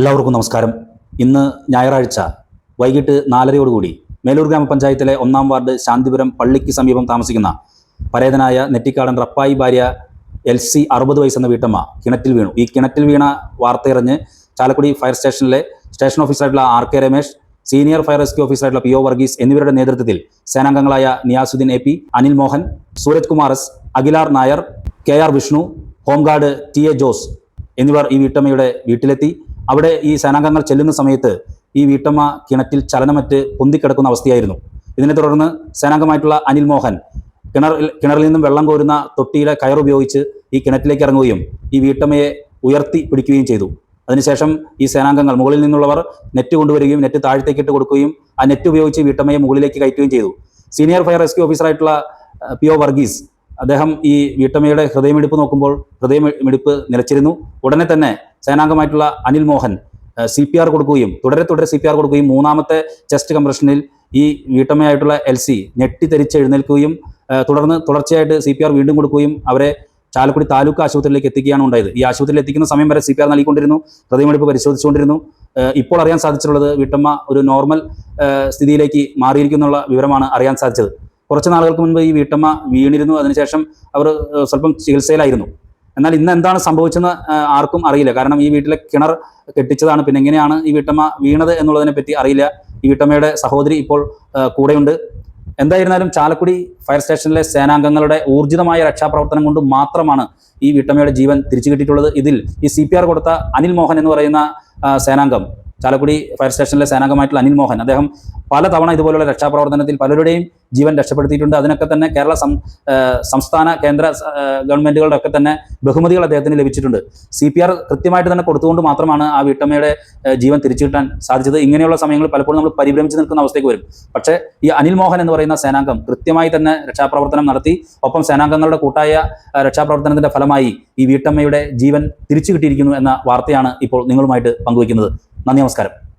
എല്ലാവർക്കും നമസ്കാരം. ഇന്ന് ഞായറാഴ്ച വൈകിട്ട് നാലരയോടുകൂടി മേലൂർ ഗ്രാമപഞ്ചായത്തിലെ ഒന്നാം വാർഡ് ശാന്തിപുരം പള്ളിക്ക് സമീപം താമസിക്കുന്ന പരേതനായ നെറ്റിക്കാടൻ റപ്പായി ഭാര്യ എൽ സി അറുപത് വയസ്സെന്ന വീട്ടമ്മ കിണറ്റിൽ വീണു. ഈ കിണറ്റിൽ വീണ വാർത്തയറിഞ്ഞ് ചാലക്കുടി ഫയർ സ്റ്റേഷനിലെ station ഓഫീസറായിട്ടുള്ള R K Ramesh senior fire rescue ഓഫീസറായിട്ടുള്ള P O Varghese എന്നിവരുടെ നേതൃത്വത്തിൽ സേനാംഗങ്ങളായ Niyasuddin A P Anil Mohan Suraj Kumar S അഖിലാർ Nair K R Vishnu home guard T A Jose എന്നിവർ ഈ വീട്ടമ്മയുടെ വീട്ടിലെത്തി. അവിടെ ഈ സേനാംഗങ്ങൾ ചെല്ലുന്ന സമയത്ത് ഈ വീട്ടമ്മ കിണറ്റിൽ ചലനമറ്റ് പൊന്തിക്കിടക്കുന്ന അവസ്ഥയായിരുന്നു. ഇതിനെ തുടർന്ന് സേനാംഗമായിട്ടുള്ള അനിൽ മോഹൻ കിണർ കിണറിൽ നിന്നും വെള്ളം കോരുന്ന തൊട്ടിയുടെ കയറുപയോഗിച്ച് ഈ കിണറ്റിലേക്ക് ഇറങ്ങുകയും ഈ വീട്ടമ്മയെ ഉയർത്തി പിടിക്കുകയും ചെയ്തു. അതിനുശേഷം ഈ സേനാംഗങ്ങൾ മുകളിൽ നിന്നുള്ളവർ നെറ്റ് കൊണ്ടുവരികയും നെറ്റ് താഴത്തേക്ക് ഇട്ട് കൊടുക്കുകയും ആ നെറ്റ് ഉപയോഗിച്ച് വീട്ടമ്മയെ മുകളിലേക്ക് കയറ്റുകയും ചെയ്തു. സീനിയർ ഫയർ റെസ്ക്യൂ ഓഫീസറായിട്ടുള്ള പി ഒ വർഗീസ് അദ്ദേഹം ഈ വീട്ടമ്മയുടെ ഹൃദയമിടിപ്പ് നോക്കുമ്പോൾ ഹൃദയമിടിപ്പ് നിലച്ചിരുന്നു. ഉടനെ തന്നെ സേനാംഗമായിട്ടുള്ള Anil Mohan C P R കൊടുക്കുകയും തുടരെ തുടരെ സി പി ആർ കൊടുക്കുകയും മൂന്നാമത്തെ ചെസ്റ്റ് കംപ്രഷനിൽ ഈ വീട്ടമ്മയായിട്ടുള്ള എൽ സി ഞെട്ടിത്തെരിച്ച് എഴുന്നേൽക്കുകയും തുടർന്ന് തുടർച്ചയായിട്ട് സി പി ആർ വീണ്ടും കൊടുക്കുകയും അവരെ ചാലക്കുടി താലൂക്ക് ആശുപത്രിയിലേക്ക് എത്തിക്കുകയാണ് ഉണ്ടായത്. ഈ ആശുപത്രിയിൽ എത്തിക്കുന്ന സമയം വരെ സി പി ആർ നൽകിക്കൊണ്ടിരുന്നു ഹൃദയമെടുപ്പ് പരിശോധിച്ചുകൊണ്ടിരുന്നു. ഇപ്പോൾ അറിയാൻ സാധിച്ചിട്ടുള്ളത് വീട്ടമ്മ ഒരു നോർമൽ സ്ഥിതിയിലേക്ക് മാറിയിരിക്കുന്നുള്ള വിവരമാണ് അറിയാൻ സാധിച്ചത്. കുറച്ച് നാളുകൾക്ക് മുൻപ് ഈ വീട്ടമ്മ വീണിരുന്നു. അതിനുശേഷം അവർ സ്വല്പം ചികിത്സയിലായിരുന്നു. എന്നാൽ ഇന്ന് എന്താണ് സംഭവിച്ചെന്ന് ആർക്കും അറിയില്ല. കാരണം ഈ വീട്ടിലെ കിണർ കെട്ടിച്ചതാണ്. പിന്നെ എങ്ങനെയാണ് ഈ വീട്ടമ്മ വീണത് എന്നുള്ളതിനെ പറ്റി അറിയില്ല. ഈ വീട്ടമ്മയുടെ സഹോദരി ഇപ്പോൾ കൂടെയുണ്ട്. എന്തായിരുന്നാലും ചാലക്കുടി ഫയർ സ്റ്റേഷനിലെ സേനാംഗങ്ങളുടെ ഊർജിതമായ രക്ഷാപ്രവർത്തനം കൊണ്ട് മാത്രമാണ് ഈ വീട്ടമ്മയുടെ ജീവൻ തിരിച്ചു കിട്ടിയിട്ടുള്ളത്. ഇതിൽ ഈ സി കൊടുത്ത അനിൽ മോഹൻ എന്ന് പറയുന്ന സേനാംഗം ചാലക്കുടി ഫയർ സ്റ്റേഷനിലെ സേനാംഗമായിട്ടുള്ള അനിൽ മോഹൻ. അദ്ദേഹം പലതവണ ഇതുപോലുള്ള രക്ഷാപ്രവർത്തനത്തിൽ പലരുടെയും ജീവൻ രക്ഷപ്പെടുത്തിയിട്ടുണ്ട്. അതിനൊക്കെ തന്നെ കേരള സംസ്ഥാന കേന്ദ്ര ഗവൺമെന്റുകളുടെ ഒക്കെ തന്നെ ബഹുമതികൾ അദ്ദേഹത്തിന് ലഭിച്ചിട്ടുണ്ട്. സി പി ആർ കൃത്യമായിട്ട് തന്നെ കൊടുത്തുകൊണ്ട് മാത്രമാണ് ആ വീട്ടമ്മയുടെ ജീവൻ തിരിച്ചു കിട്ടാൻ സാധിച്ചത്. ഇങ്ങനെയുള്ള സമയങ്ങളിൽ പലപ്പോഴും നമ്മൾ പരിഭ്രമിച്ച് നിൽക്കുന്ന അവസ്ഥയ്ക്ക് വരും. പക്ഷേ ഈ അനിൽ മോഹൻ എന്ന് പറയുന്ന സേനാംഗം കൃത്യമായി തന്നെ രക്ഷാപ്രവർത്തനം നടത്തി. ഒപ്പം സേനാംഗങ്ങളുടെ കൂട്ടായ രക്ഷാപ്രവർത്തനത്തിന്റെ ഫലമായി ഈ വീട്ടമ്മയുടെ ജീവൻ തിരിച്ചു കിട്ടിയിരിക്കുന്നു എന്ന വാർത്തയാണ് ഇപ്പോൾ നിങ്ങളുമായിട്ട് പങ്കുവയ്ക്കുന്നത്. നന്ദി നമസ്കാരം.